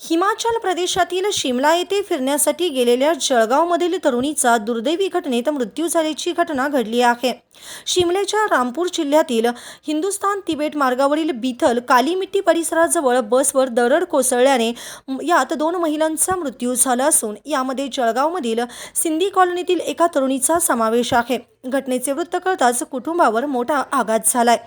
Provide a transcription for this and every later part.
हिमाचल प्रदेशातील शिमला येथे फिरण्यासाठी गेलेल्या जळगावमधील तरुणीचा दुर्दैवी घटनेत मृत्यू झाल्याची घटना घडली आहे. शिमल्याच्या रामपूर जिल्ह्यातील हिंदुस्थान तिबेट मार्गावरील बिथल कालीमिट्टी परिसराजवळ बसवर दरड कोसळल्याने यात दोन महिलांचा मृत्यू झाला असून यामध्ये जळगावमधील सिंधी कॉलनीतील एका तरुणीचा समावेश आहे. घटनेचे वृत्त कळताच कुटुंबावर मोठा आघात झालाय.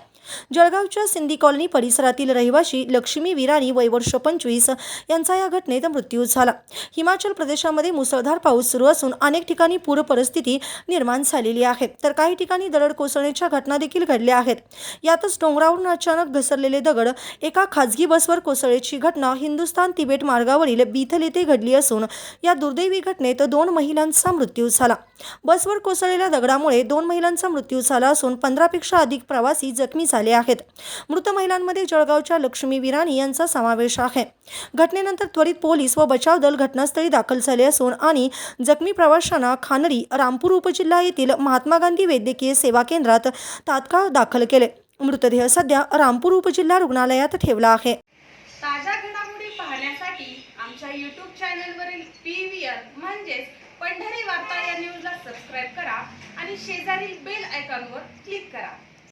जळगावच्या सिंधी कॉलनी परिसरातील रहिवाशी लक्ष्मी विराणी वय वर्ष पंचवीस यांचा या घटनेत मृत्यू झाला. हिमाचल प्रदेशामध्ये मुसळधार पाऊस सुरू असून अनेक ठिकाणी पूर परिस्थिती निर्माण झालेली आहे. तर काही ठिकाणी दरड कोसळण्याच्या घटना देखील घडल्या आहेत. यातच डोंगरावरून अचानक घसरलेले दगड एका खाजगी बसवर कोसळल्याची घटना हिंदुस्थान तिबेट मार्गावरील बीथल येथे घडली असून या दुर्दैवी घटनेत दोन महिलांचा मृत्यू झाला. बसवर कोसळलेल्या दगडामुळे दोन महिलांचा मृत्यू झाला असून पंधरापेक्षा अधिक प्रवासी जखमी झाले आले आहेत. मृत महिलांमध्ये जळगावच्या लक्ष्मी विराणी यांचा समावेश आहे. घटनेनंतर त्वरित पोलीस व बचाव दल घटनास्थळी दाखल झाले असून आणि जखमी प्रवाशांना खानरी रामपूर उपजिल्हा येथील महात्मा गांधी वैद्यकीय सेवा केंद्रात तात्काळ दाखल केले. मृतदेह सध्या रामपूर उपजिल्हा रुग्णालयात ठेवला आहे. ताज्या घडामोडी पाहण्यासाठी आमच्या यूट्यूब चॅनलवरील पी व्ही आर म्हणजेच पंढरी वार्ता या न्यूजला सबस्क्राईब करा आणि शेजारील बेल आयकॉनवर क्लिक करा.